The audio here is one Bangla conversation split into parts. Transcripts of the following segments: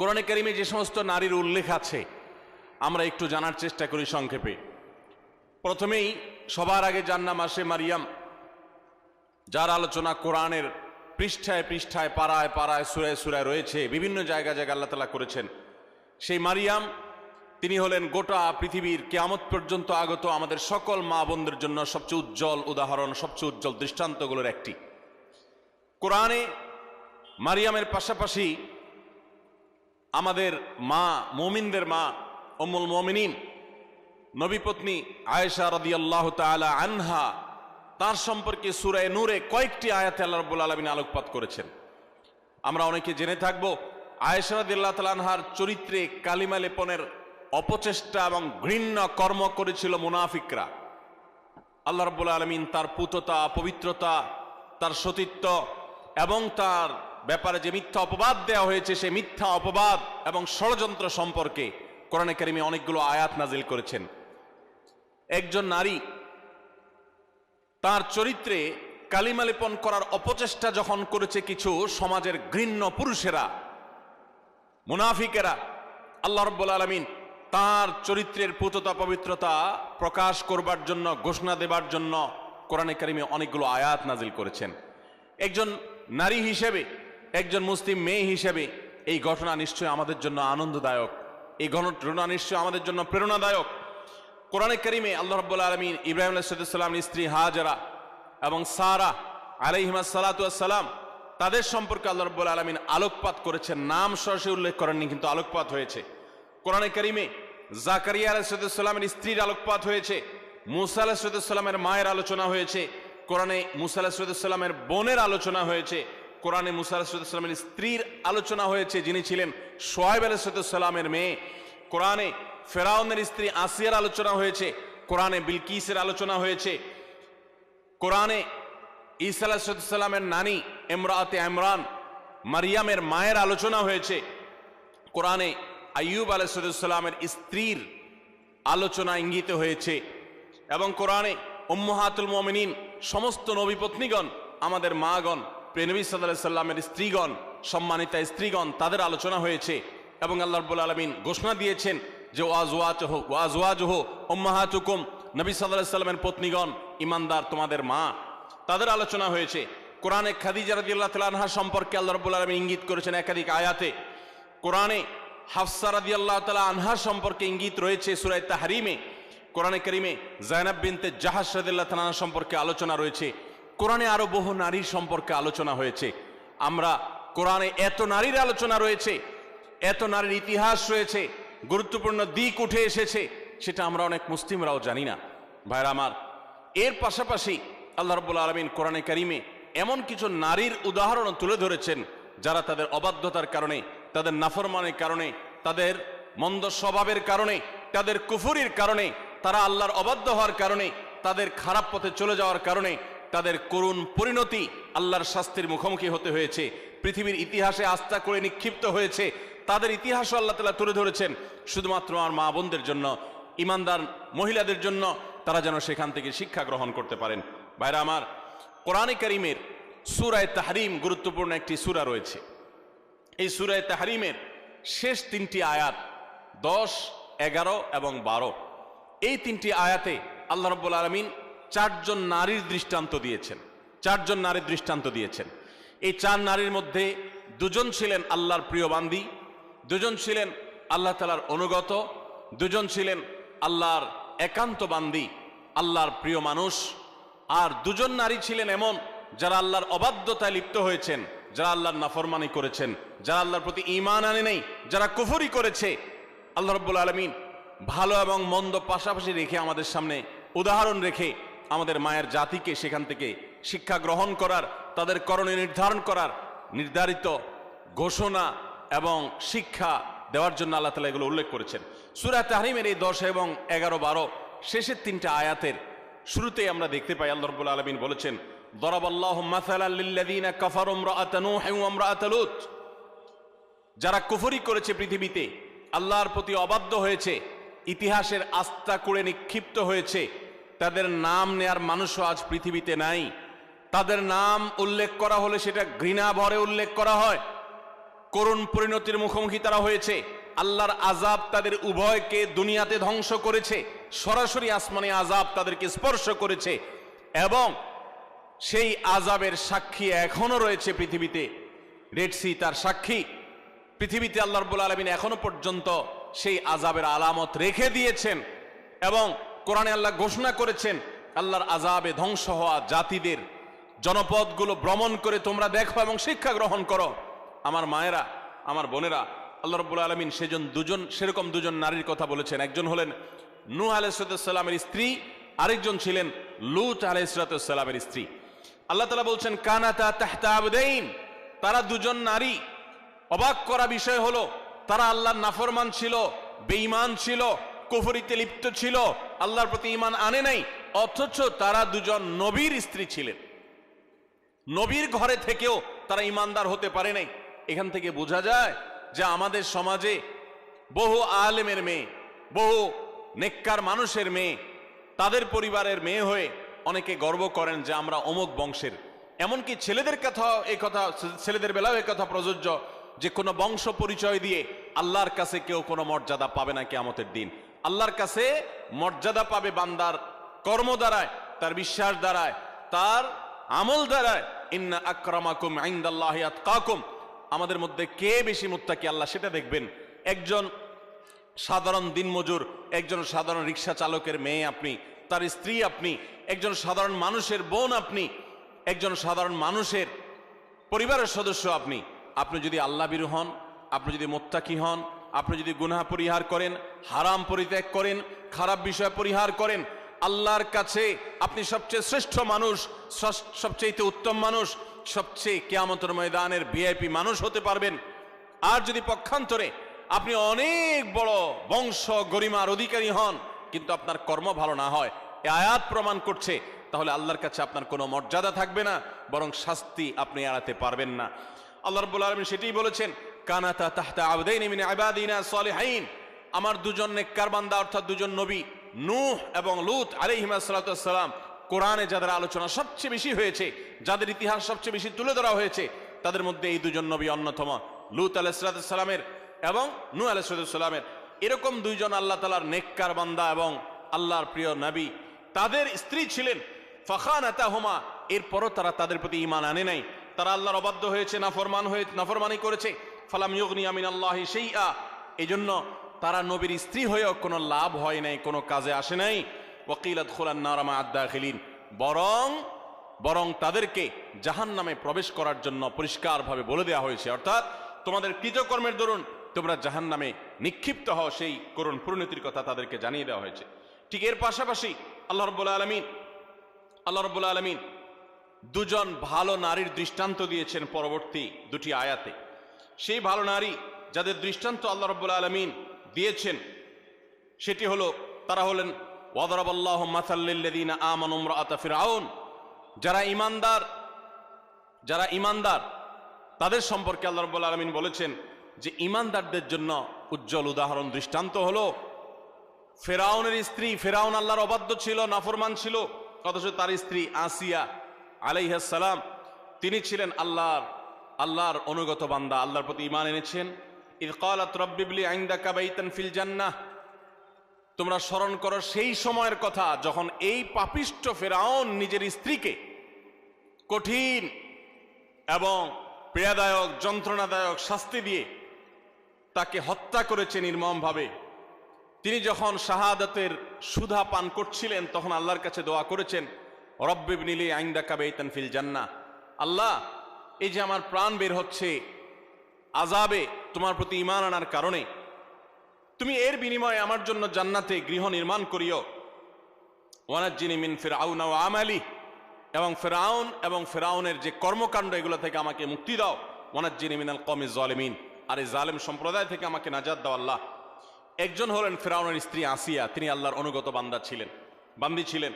কোরআনে কারিমে যে সমস্ত নারীর উল্লেখ আছে, আমরা একটু জানার চেষ্টা করি সংক্ষেপে। প্রথমেই, সবার আগে যার নাম আসে মারিয়াম, যার আলোচনা কোরআনের পৃষ্ঠায় পৃষ্ঠায়, পাড়ায় পাড়ায়, সুরায় সুরায় রয়েছে, বিভিন্ন জায়গা জায়গা আল্লাহ তালা করেছেন। সেই মারিয়াম, তিনি হলেন গোটা পৃথিবীর কেয়ামত পর্যন্ত আগত আমাদের সকল মা বোনদের জন্য সবচেয়ে উজ্জ্বল উদাহরণ, সবচেয়ে উজ্জ্বল দৃষ্টান্তগুলোর একটি। কোরআনে মারিয়ামের পাশাপাশি আমাদের মা মোমিনদের মা অমুল মমিনিন নবীপত্নী আয়েশা রদি আল্লাহ তালা আনহা, তার সম্পর্কে সুরায় নূরে কয়েকটি আয়াত আল্লাহ রব্বুল আলমিন আলোকপাত করেছেন। আমরা অনেকে জেনে থাকব, আয়েশা রদি আল্লাহ তালানহার চরিত্রে কালিমা লেপনের অপচেষ্টা এবং ঘৃণ্য কর্ম করেছিল মুনাফিকরা। আল্লাহ রব্বুল আলমিন তার পুততা, পবিত্রতা, তার সতীত্ব এবং তার ব্যাপারে যে মিথ্যা অপবাদ দেওয়া হয়েছে, সে মিথ্যা অপবাদ এবং ষড়যন্ত্র সম্পর্কে কোরআনে কারিমে অনেকগুলো আয়াত নাজিল করেছেন। একজন নারী তার চরিত্রে কালিমালিপন করার অপচেষ্টা যখন করেছে কিছু সমাজের ঘৃণ্য পুরুষেরা, মুনাফিকেরা, আল্লাহ রব্বুল আলমিন তার চরিত্রের পুততা পবিত্রতা প্রকাশ করবার জন্য, ঘোষণা দেবার জন্য কোরআনে কারিমে অনেকগুলো আয়াত নাজিল করেছেন। একজন নারী হিসেবে একজন মুসলিম মেয়ে হিসেবে এই ঘটনা নিশ্চয়ই আমাদের জন্য আনন্দদায়ক। এই ঘটনা নিশ্চয়ই আমাদের জন্য প্রেরণাদায়ক। কোরআনে করিমে আল্লাহ রব্বুল আলমিন ইব্রাহিম আলাইসাল্লামের স্ত্রী হাজারা এবং সারা আলাইহিমা সালাতাম তাদের সম্পর্কে আল্লাহ রব্বুল আলমিন আলোকপাত করেছেন। নাম সরাসরি উল্লেখ করেননি, কিন্তু আলোকপাত হয়েছে। কোরআনে করিমে জাকারিয়া আলাইসাল্লামের স্ত্রীর আলোকপাত হয়েছে, মুসা আলাহ আলাহিসাল্লামের মায়ের আলোচনা হয়েছে, কোরআনে মুসা আলাহিসাল্লামের বোনের আলোচনা হয়েছে কোরআনে মুসা আলাহিসাল্লামের স্ত্রীর আলোচনা হয়েছে, যিনি ছিলেন সোয়েব আলাহিসাল্লামের মেয়ে। কোরআনে ফেরাউনের স্ত্রী আসিয়ার আলোচনা হয়েছে, কোরআনে বিলকিসের আলোচনা হয়েছে। কোরআনে ঈসা আলাহিসাল্লামের নানি এমরাতে ইমরান, মারিয়ামের মায়ের আলোচনা হয়েছে। কোরআনে আইয়ুব আলাইসাল্লামের স্ত্রীর আলোচনা ইঙ্গিত হয়েছে। এবং কোরআনে উম্মহাতুল মমিনিন, সমস্ত নবীপত্নীগণ আমাদের মাগণ প্রেনবী সাল্লাহ সাল্লামের স্ত্রীগণ, সম্মানিতা স্ত্রীগণ, তাদের আলোচনা হয়েছে এবং আল্লাহ রব্বুল আলমিন ঘোষণা দিয়েছেন যে ওয়াজওয়াজ হো ওয়াজওয়াজ হো উম্মাহাতুকুম। নবী সাল্লাহ সাল্লামের পত্নীগণ, ইমানদার তোমাদের মা। তাদের আলোচনা হয়েছে। কোরআনে খাদিজা রাদিয়াল্লাহু তাআলা আনহা সম্পর্কে আল্লাহ রাব্বুল আলামিন ইঙ্গিত করেছেন একাধিক আয়াতে। কোরআনে হাফসা রাদিয়াল্লাহু তাআলা আনহা সম্পর্কে ইঙ্গিত রয়েছে সূরা তাহরিমে। কোরআনে কারিমে জায়নাব বিনতে জাহাজ রাদিয়াল্লাহু তাআলা সম্পর্কে আলোচনা রয়েছে। কোরআনে আরও বহু নারীর সম্পর্কে আলোচনা হয়েছে। আমরা কোরআনে এত নারীর আলোচনা রয়েছে, এত নারীর ইতিহাস রয়েছে, গুরুত্বপূর্ণ দিক উঠে এসেছে, সেটা আমরা অনেক মুসলিমরাও জানি না। ভাইরা আমার, এর পাশাপাশি আল্লাহ রব্বুল আলমিন কোরআনে কারিমে এমন কিছু নারীর উদাহরণ তুলে ধরেছেন, যারা তাদের অবাধ্যতার কারণে, তাদের নাফরমানের কারণে, তাদের মন্দ স্বভাবের কারণে, তাদের কুফুরির কারণে, তারা আল্লাহর অবাধ্য হওয়ার কারণে, তাদের খারাপ পথে চলে যাওয়ার কারণে তাদের করুণ পরিণতি আল্লাহর শাস্তির মুখোমুখি হতে হয়েছে। পৃথিবীর ইতিহাসে আস্থা করে নিক্ষিপ্ত হয়েছে। তাদের ইতিহাসও আল্লাহ তালা তুলে ধরেছেন। শুধুমাত্র আমার মা বোনদের জন্য, ইমানদার মহিলাদের জন্য তারা যেন সেখান থেকে শিক্ষা গ্রহণ করতে পারেন। ভাইরা আমার, কোরআনে করিমের সুরায় তাহারিম গুরুত্বপূর্ণ একটি সুরা রয়েছে। এই সুরায় তাহারিমের শেষ তিনটি আয়াত দশ, এগারো এবং বারো। এই তিনটি আয়াতে আল্লাহ রব্বুল আলমিন চারজন নারীর দৃষ্টান্ত দিয়েছেন। চারজন নারীর দৃষ্টান্ত দিয়েছেন। এই চার নারীর মধ্যে দুজন ছিলেন আল্লাহর প্রিয় বান্দি, দুজন ছিলেন আল্লাহ তালার অনুগত, দুজন ছিলেন আল্লাহর একান্ত বান্দি, আল্লাহর প্রিয় মানুষ। আর দুজন নারী ছিলেন এমন যারা আল্লাহর অবাধ্যতায় লিপ্ত হয়েছেন, যারা আল্লাহর নাফরমানি করেছেন, যারা আল্লাহর প্রতি ইমান আনে নেই, যারা কুফরি করেছে। আল্লাহ রব্বুল আলমিন ভালো এবং মন্দ পাশাপাশি রেখে আমাদের সামনে উদাহরণ রেখে আমাদের মায়ের জাতিকে সেখান থেকে শিক্ষা গ্রহণ করার, তাদের করণে নির্ধারণ করার নির্ধারিত ঘোষণা এবং শিক্ষা দেওয়ার জন্য আল্লাহ তালা এগুলো উল্লেখ করেছেন। সুরা তাহরিমের এই দশ এবং এগারো বারো শেষের তিনটা আয়াতের শুরুতেই আমরা দেখতে পাই, আল্লাহ রব্বুল আলমিন বলেছেন যারা কুফরি করেছে পৃথিবীতে, আল্লাহর প্রতি অবাধ্য হয়েছে, ইতিহাসের আস্থা করে নিক্ষিপ্ত হয়েছে তাদের নাম নেয়ার মানুষও আজ পৃথিবীতে নাই। তাদের নাম উল্লেখ করা হলে সেটা ঘৃণা ভরে উল্লেখ করা হয়। করুণ পরিণতির মুখোমুখি তারা হয়েছে। আল্লাহর আজাব তাদের উভয়কে দুনিয়াতে ধ্বংস করেছে। সরাসরি আসমানে আজাব তাদেরকে স্পর্শ করেছে। এবং সেই আজাবের সাক্ষী এখনও রয়েছে পৃথিবীতে। রেডসি তার সাক্ষী। পৃথিবীতে আল্লাহ রব্বুল আলমিন এখনও পর্যন্ত সেই আজাবের আলামত রেখে দিয়েছেন। এবং কোরআনে আল্লাহ ঘোষণা করেছেন, আল্লাহর আজাবে ধ্বংস হওয়া জাতিদের জনপদগুলো ভ্রমণ করে তোমরা দেখো এবং শিক্ষা গ্রহণ করো। আমার মায়েরা, আমার বোনেরা, আল্লাহ রব্বুল আলমিন সেজন দুজন, সেরকম দুজন নারীর কথা বলেছেন। একজন হলেন নূ আলাইসালামের স্ত্রী, আরেকজন ছিলেন লুত আলাইসালামের স্ত্রী। আল্লাহ তালা বলছেন, কানাতা তাহতা আবদাইন তারা দুজন নারী। অবাক করা বিষয় হলো, তারা আল্লাহর নাফরমান ছিল, বেঈমান ছিল কুফরিতে লিপ্ত ছিল, আল্লাহর প্রতি ইমান আনে নাই, অথচ তারা দুজন নবীর স্ত্রী ছিলেন। নবীর ঘরে থেকেও তারা ইমানদার হতে পারে নাই। এখান থেকে বোঝা যায় যে আমাদের সমাজে বহু আলেমের মেয়ে, বহু নেককার মানুষের মেয়ে, তাদের পরিবারের মেয়ে হয়ে অনেকে গর্ব করেন যে আমরা অমুক বংশের। এমনকি ছেলেদের কথা এই কথা, ছেলেদের বেলাও এই কথা প্রযোজ্য যে কোনো বংশ পরিচয় দিয়ে আল্লাহর কাছে কেউ কোনো মর্যাদা পাবে না কেয়ামতের দিন। আল্লাহর কাছে মর্যাদা পাবে বান্দার কর্ম দ্বারায়, তার বিশ্বাস দ্বারায়, তার আমল দ্বারায়। ইন্না আক্রামাকুম আইন্দাল্লাহি আতকাকুম। আমাদের মধ্যে কে বেশি মুত্তাকি আল্লাহ সেটা দেখবেন। একজন সাধারণ দিনমজুর, একজন সাধারণ রিক্সা চালকের মেয়ে আপনি, তার স্ত্রী আপনি, একজন সাধারণ মানুষের বোন আপনি, একজন সাধারণ মানুষের পরিবারের সদস্য আপনি। আপনি যদি আল্লাহ বিরু হন, আপনি যদি মোত্তাকি হন আপনি যদি গুনাহ পরিহার করেন, হারাম পরিত্যাগ করেন, খারাপ বিষয় পরিহার করেন, আল্লাহর কাছে আপনি সবচেয়ে শ্রেষ্ঠ মানুষ সবচেয়ে উত্তম মানুষ, সবচেয়ে কেয়ামতর ময়দানের ভিআইপি মানুষ হতে পারবেন। আর যদি পক্ষান্তরে আপনি অনেক বড় বংশ গরিমার অধিকারী হন, কিন্তু আপনার কর্ম ভালো না হয়, এ আয়াত প্রমাণ করছে, তাহলে আল্লাহর কাছে আপনার কোনো মর্যাদা থাকবে না, বরং শাস্তি আপনি এড়াতে পারবেন না। আল্লাহ রব্বুল আলমিন সেটাই বলেছেন কানাতা তাহতা আবদাইন মিন ইবাদিনা সলিহাইন। আমার দুজন নেককার বান্দা অর্থাৎ দুজন নবী, নূহ এবং লুত আলাইহিমা সালাম কোরআনে যাদের আলোচনা সবচেয়ে বেশি হয়েছে, যাদের ইতিহাস সবচেয়ে বেশি তুলে ধরা হয়েছে, তাদের মধ্যে এই দুজন নবী অন্যতম, লুত আলাইসালামের এবং নূ আলাইসালামের এরকম দুইজন আল্লাহ তালার নেককার বান্দা এবং আল্লাহর প্রিয় নবী, তাদের স্ত্রী ছিলেন ফখান আতাহমা এরপরও তারা তাদের প্রতি ইমান আনে নাই। তারা আল্লাহর অবাধ্য হয়েছে, নাফরমান হয়ে, নাফরমানি করেছে। ফালাম ইউগনি আমিন আল্লাহ সেই আ এই জন্য তারা নবীর স্ত্রী হয়েও কোনো লাভ হয় নাই, কোনো কাজে আসে নাই। ওকিলাত খোলান নারামা আদা খিলিন বরং বরং তাদেরকে জাহান নামে প্রবেশ করার জন্য পরিষ্কারভাবে বলে দেওয়া হয়েছে। অর্থাৎ, তোমাদের কৃতকর্মের দরুন তোমরা জাহান নামে নিক্ষিপ্ত হও, সেই করুণ পরিণতির কথা তাদেরকে জানিয়ে দেওয়া হয়েছে। ঠিক এর পাশাপাশি আল্লাহ রব্বুল আলমিন, আল্লাহ রব্বুল আলমিন দুজন ভালো নারীর দৃষ্টান্ত দিয়েছেন পরবর্তী দুটি আয়াতে। সেই ভালো নারী যাদের দৃষ্টান্ত আল্লাহ রব্বুল আলমিন দিয়েছেন, সেটি হলো তারা হলেন, ওয়াদরাবাল্লাহ মাসাল্লিল্লাদিনা আমানু ইমরাআতা ফিরআউন যারা ইমানদার যারা ইমানদার তাদের সম্পর্কে আল্লাহ রব্বুল আলমিন বলেছেন যে ইমানদারদের জন্য উজ্জ্বল উদাহরণ দৃষ্টান্ত হলো ফেরাউনের স্ত্রী ফেরাউন আল্লাহর অবাধ্য ছিল, নাফরমান ছিল, অথচ তার স্ত্রী আসিয়া আলাইহাসালাম তিনি ছিলেন আল্লাহর আল্লাহর অনুগত বান্দা, আল্লাহর প্রতি ইমান এনেছেন। ফিল জান্নাহ। তোমরা স্মরণ করো সেই সময়ের কথা যখন এই পাপিষ্ট ফেরাউন নিজের স্ত্রীকে কঠিন এবং পীড়াদায়ক, যন্ত্রণাদায়ক শাস্তি দিয়ে তাকে হত্যা করেছে নির্মমভাবে। তিনি যখন শাহাদাতের সুধা পান করছিলেন, তখন আল্লাহর কাছে দোয়া করেছেন রব্বিব নিলে আইন্দা কাবেইতান ফিল জান্না আল্লাহ এই যে আমার প্রাণ বের হচ্ছে আজাবে তোমার প্রতি ইমান আনার কারণে, তুমি এর বিনিময়ে আমার জন্য জান্নাতে গৃহ নির্মাণ করিও। ওয়ানাজ্জিনি মিন ফিরআউন ওয়া আমালি, এবং ফেরাউন এবং ফেরাউনের যে কর্মকাণ্ড, এগুলো থেকে আমাকে মুক্তি দাও। ওয়ানাজ্জিনি মিনাল কমি জলিমিন আর এই জালেম সম্প্রদায় থেকে আমাকে নাজাদ দাও আল্লাহ। একজন হলেন ফেরাউনের স্ত্রী আসিয়া, তিনি আল্লাহর অনুগত বান্দা ছিলেন, বান্দি ছিলেন।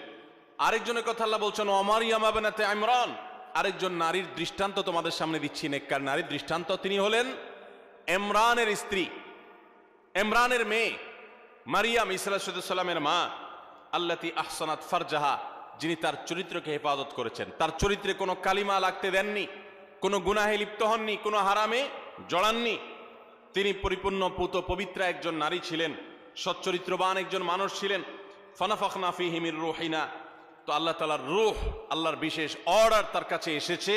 আরেকজনের কথা আল্লাহ বলছেন অমারিয়ামা বেনাতে ইমরান। আরেকজন নারীর দৃষ্টান্ত তোমাদের সামনে দিচ্ছি নেককার নারীর দৃষ্টান্ত। তিনি হলেন এমরানের স্ত্রী এমরানের মেয়ে, মারিয়াম ইসলামের মা, আল্লাতি আহসানাত ফারজাহা, যিনি তার চরিত্রকে হেফাজত করেছেন। তার চরিত্রে কোনো কালিমা লাগতে দেননি, কোনো গুনাহে লিপ্ত হননি, কোনো হারামে জড়াননি। তিনি পরিপূর্ণ, পুত, পবিত্রা একজন নারী ছিলেন, সচ্চরিত্রবান একজন মানুষ ছিলেন। ফনাফখনা ফি হিমির রুহিনা তো আল্লাহ তালার রুহ, আল্লাহর বিশেষ অর্ডার তার কাছে এসেছে,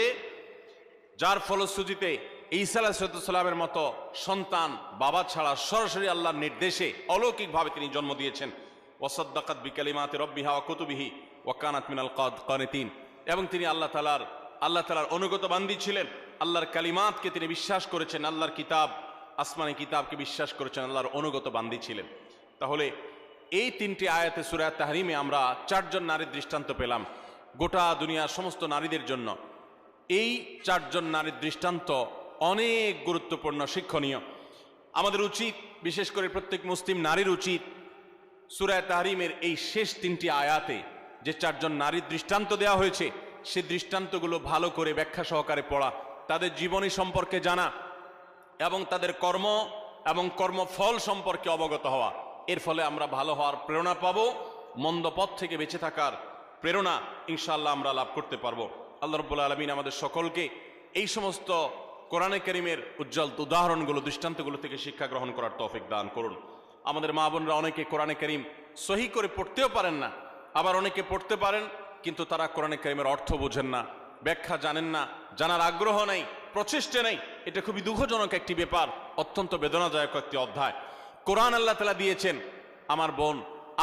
যার ফলশ্রুতিতে ঈসা আলাহিসাল্লামের মতো সন্তান, বাবা ছাড়া সরাসরি আল্লাহর নির্দেশে অলৌকিকভাবে তিনি জন্ম দিয়েছেন। ওসদ্দাকাত বিকালিমাতে রব্বিহা কুতুবিহি ওয়াকানাত মিনাল কদ, কানিতিন। এবং তিনি আল্লাহ তালার আল্লাহ তালার অনুগত বান্দি ছিলেন। আল্লাহর কালিমাতকে তিনি বিশ্বাস করেছেন, আল্লাহর কিতাব, আসমানি কিতাবকে বিশ্বাস করেছেন, আল্লাহর অনুগত বান্দি ছিলেন। তাহলে এই তিনটি আয়াতে সুরায় তাহরিমে আমরা চারজন নারীর দৃষ্টান্ত পেলাম, গোটা দুনিয়ার সমস্ত নারীদের জন্য। এই চারজন নারীর দৃষ্টান্ত অনেক গুরুত্বপূর্ণ, শিক্ষণীয়। আমাদের উচিত, বিশেষ করে প্রত্যেক মুসলিম নারীর উচিত সুরায় তাহরিমের এই শেষ তিনটি আয়াতে যে চারজন নারীর দৃষ্টান্ত দেওয়া হয়েছে, সে দৃষ্টান্তগুলো ভালো করে ব্যাখ্যা সহকারে পড়া, তাদের জীবনী সম্পর্কে জানা এবং তাদের কর্ম এবং কর্মফল সম্পর্কে অবগত হওয়া। এর ফলে আমরা ভালো হওয়ার প্রেরণা পাবো, মন্দ পথ থেকে বেঁচে থাকার প্রেরণা ইনশাআল্লাহ আমরা লাভ করতে পারব। আল্লাহ রব্বুল আলমিন আমাদের সকলকে এই সমস্ত কোরআনে করিমের উজ্জ্বল উদাহরণগুলো, দৃষ্টান্তগুলো থেকে শিক্ষা গ্রহণ করার তৌফিক দান করুন। আমাদের মা বোনরা অনেকে কোরআনে করিম সহি করে পড়তেও পারেন না, আবার অনেকে পড়তে পারেন, কিন্তু তারা কোরআনে করিমের অর্থ বোঝেন না, ব্যাখ্যা জানেন না, জানার আগ্রহ নেই, প্রচেষ্টা নেই। এটা খুবই দুঃখজনক একটি ব্যাপার, অত্যন্ত বেদনাদায়ক একটি অধ্যায়। কোরআন আল্লাহ তালা দিয়েছেন, আমার বোন,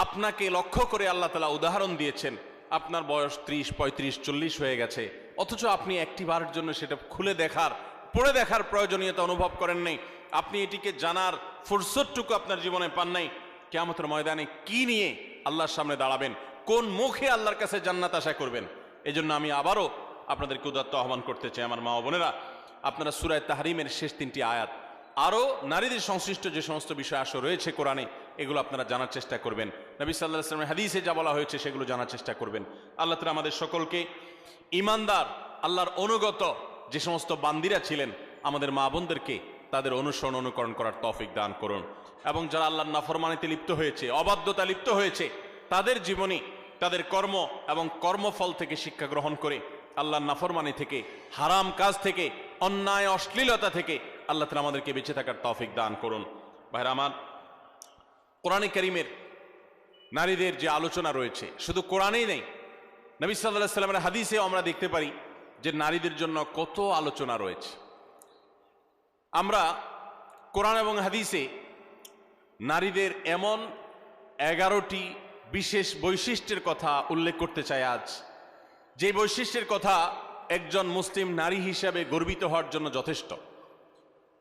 আপনাকে লক্ষ্য করে আল্লাহ তালা উদাহরণ দিয়েছেন, আপনার বয়স ত্রিশ, পঁয়ত্রিশ, চল্লিশ হয়ে গেছে, অথচ আপনি একটি বারের জন্য সেটা খুলে দেখার, পড়ে দেখার প্রয়োজনীয়তা অনুভব করেন নাই, আপনি এটিকে জানার ফুরসতটুকু আপনার জীবনে পান নাই, কেয়ামতের ময়দানে কি নিয়ে আল্লাহর সামনে দাঁড়াবেন, কোন মুখে আল্লাহর কাছে জান্নাত আশা করবেন, এজন্য আমি আবারও আপনাদেরকে উদাত্ত আহ্বান করতে চাই, আমার মা বোনেরা, আপনারা সুরায় তাহারিমের শেষ তিনটি আয়াত আরও নারীদের সংশ্লিষ্ট যে সমস্ত বিষয় আসো রয়েছে কোরআনে, এগুলো আপনারা জানার চেষ্টা করবেন। নবী সাল্লাহ আসলামের হাদিসে যা বলা হয়েছে সেগুলো জানার চেষ্টা করবেন। আল্লাহ তালা আমাদের সকলকে ইমানদার আল্লাহর অনুগত যে সমস্ত বান্দিরা ছিলেন, আমাদের মা বোনদেরকে তাদের অনুসরণ অনুকরণ করার তফিক দান করুন। এবং যারা আল্লাহর নাফরমানিতে লিপ্ত হয়েছে, অবাধ্যতা লিপ্ত হয়েছে, তাদের জীবনী, তাদের কর্ম এবং কর্মফল থেকে শিক্ষা গ্রহণ করে, আল্লাহর নাফরমানি থেকে, হারাম কাজ থেকে, অন্যায়, অশ্লীলতা থেকে আল্লাহ তালা আমাদেরকে বেঁচে থাকার তৌফিক দান করুন। ভাইরা আমার, কোরআনে করিমের নারীদের যে আলোচনা রয়েছে, শুধু কোরআনেই নেই, নবী সাল্লাহ সাল্লামের হাদিসেও আমরা দেখতে পারি যে নারীদের জন্য কত আলোচনা রয়েছে। আমরা কোরআন এবং হাদিসে নারীদের এমন এগারোটি বিশেষ বৈশিষ্ট্যের কথা উল্লেখ করতে চাই আজ। যে বৈশিষ্ট্যের কথা একজন মুসলিম নারী হিসাবে গর্বিত হওয়ার জন্য যথেষ্ট।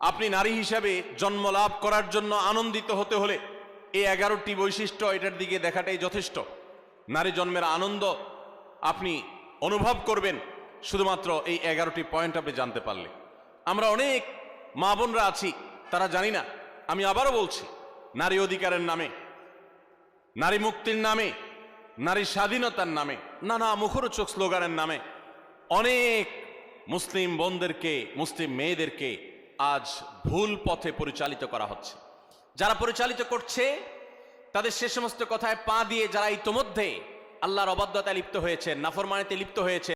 আপনি নারী হিসাবে জন্ম লাভ করার জন্য আনন্দিত হতে হলে এই এগারোটি বৈশিষ্ট্য এটার দিকে দেখাটাই যথেষ্ট। নারী জন্মের আনন্দ আপনি অনুভব করবেন শুধুমাত্র এই এগারোটি পয়েন্ট আপনি জানতে পারলে। আমরা অনেক মা বোনরা আছি, তারা জানি না। আমি আবারও বলছি, নারী অধিকারের নামে, নারী মুক্তির নামে, নারী স্বাধীনতার নামে, নানা মুখরোচক স্লোগানের নামে অনেক মুসলিম বোনদেরকে, মুসলিম মেয়েদেরকে আজ ভুল পথে পরিচালিত করা হচ্ছে। যারা পরিচালিত করছে, তাদের সে সমস্ত কথায় পা দিয়ে যারা ইতোমধ্যে আল্লাহর অবাধ্যতায় লিপ্ত হয়েছে, নাফরমানিতে লিপ্ত হয়েছে